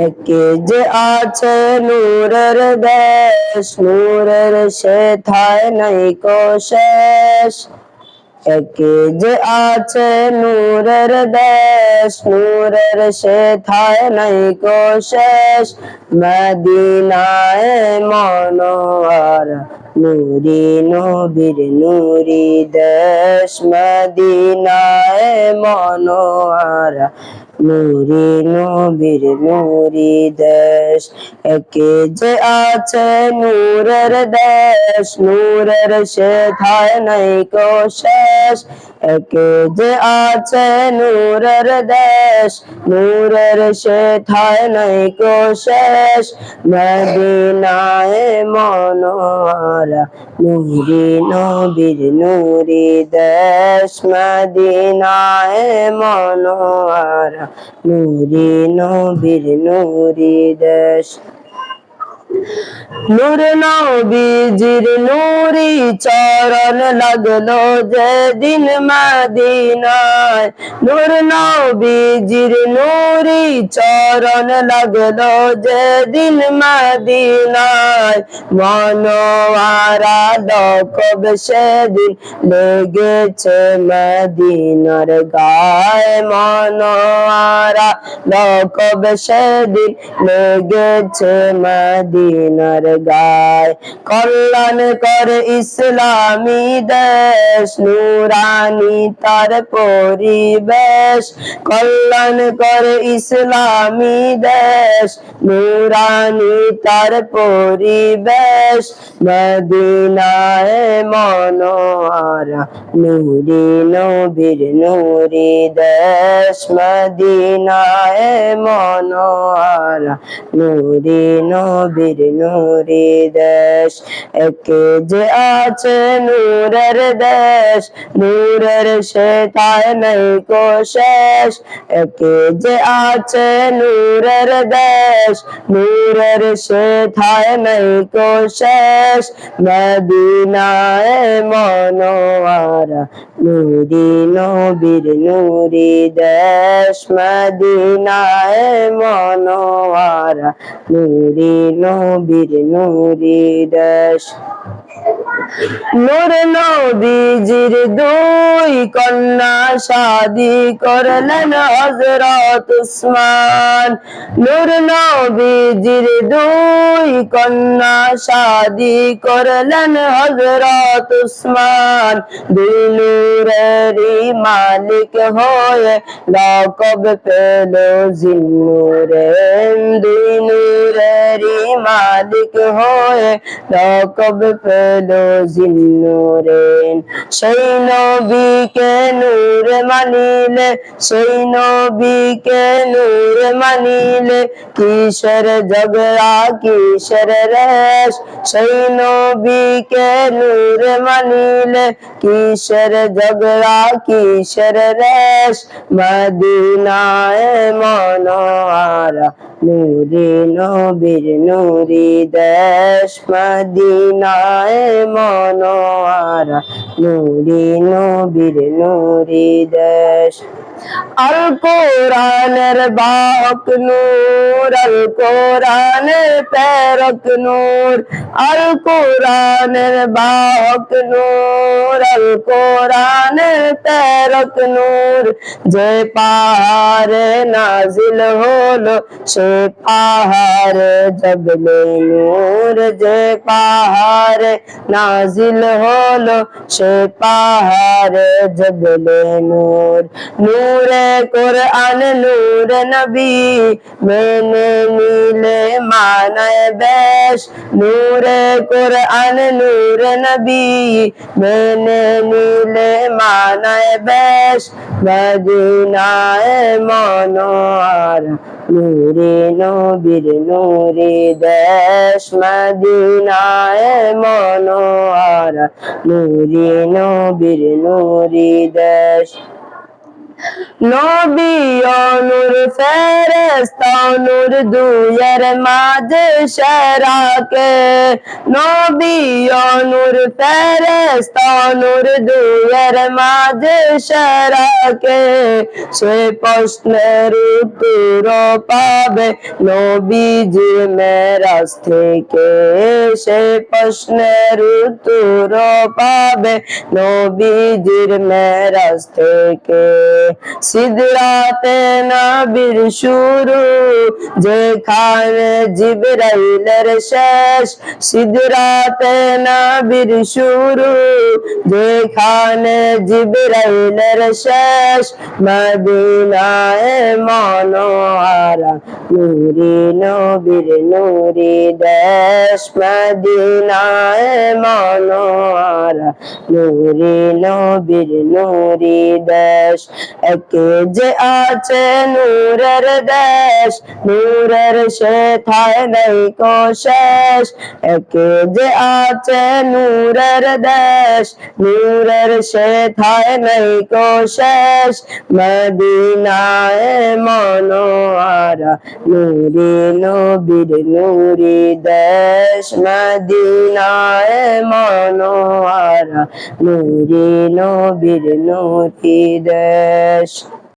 একে যে আছে নূরের দেশ নূরের সে থায় নাই কো শেষ একে যে আছে নূরের দেশ নূরের সে থায় নাই কো শেষ মদিনায় মনোয়ার নুরি নবীর নুরি দেশ মদিনায় মনোয়ার নুরি নবীর নুরি দেশ। একে যে আছে নূরের দেশ, নূরের সে থায় নাই কো শেষ। যে আছে নূরের দেশ, নূরের সে থায় নাই কো শেষ। মদিনায় মনোয়ারা, নুরি নবীর নুরি দেশ। মদিনায় মনোয়ারা, নুরি নবীর নুরি দেশ। নূর নবীজির নুরি চরণ লাগল যেদিন মদিনায়। নূর নবীজির নুরি চরণ লাগল যেদিন মদিনায়। মনোয়ারা লকব সেদিন লেগেছে মদিনার গায়ে। মনোয়ারা লকব সেদিন লেগেছে মদিনার গায়। কল্যাণ করে ইসলামী দেশ, নুরানি তার পরিবেশ। কল্যাণ করে ইসলামী দেশ, নুরানি তার পরিবেশ। মদিনায় মনোয়ারা, নুরি নবীর নুরি দেশ। মদিনায় মনোয়ারা, নুরি নবীর নুরি দেশ। একে যে আছে নূরের দেশ, নূরের সে তাই নাই কো শেষ। একে যে আছে নূরের দেশ, নূরের সে থায় নাই কো শেষ। মদিনায় মনোয়ারা নুরি নবীর নুরি দেশ মদিনায় মনোয়ারা। নুরি নবীর নুরি দেশ। নূর নবীজির দুই কন্যা শাদি করলেন হজরত উসমান। নূর নবীজির দুই কন্যা শাদি করলেন হজরত উসমান। দুই নূরেরই মালিক হয়ে। লকব পেল জিন্নুরেন দুই মালিক হয়ে। লকব পেল জিন্নুরেন সেই নবীকে নূর মানিলে, সেই নবীকে নূর মানিলে, কিসের ঝগড়া, কিসের রেশ? সেই নবীকে নূর মানিলে, কিসের ঝগড়া কিসের রেশ মদিনায় মনোয়ারা নুরি নবীর নুরি দেশ মদিনায় মনোয়ারা নুরি নবীর নুরি দেশ। আল কোরআনের বাক নূর, আল কোরআনের প্রেরক নূর, আল কোরআনের বাক নূর, আল কোরআনের প্রেরক নূর। যে পাহাড়ে নাজিল হলো, সে পাহাড়ে জগলে নূর। যে পাহাড়ে নাজিল হলো, সে পাহাড়ে জগলে নূর নূরে কোরআন নূর নবী মেনে নিলে মানায় বেশ নূরে কোরআন নূর নবী মেনে নিলে মানায় বেশ মদিনায় মনোয়ার নুরি নবীর নূরে দেশ মদিনায় মনোয়ারা। নূরে নবীর নূরে দেশ নবী অনুর ফেরেস্তা নূর দুয়ের মাঝে সেরাকে। নবী অনুর ফেরেস্তা নূর দুয়ের মাঝে সেরাকে। সে প্রশ্নের উত্তর পাবে নবীজি মেরাজ থেকে। সে প্রশ্নের উত্তর পাবে নবীজির মেরাজ থেকে। সিদরাতে নবীর শুরু, যেখানে জিবরাইলের শেষ। সিদরাতে নবীর শুরু, যেখানে জিবরাইলের শেষ। মদিনায় মনোয়ারা নুরি, নবীর নুরি দেশ। মদিনায় মনোয়ারা নুরি, নবীর নুরি দেশ। একে যে আছে নূরের দেশ, নূরের সে থায় নাই কো শেষ। একে যে আছে নূরের দেশ, নূরের সে থায় নাই কো শেষ। মদিনায় মনোয়ারা, নুরি নবীর নুরি দেশ। মদিনায় মনোয়ারা, নুরি নবীর নুরি দেশ। fish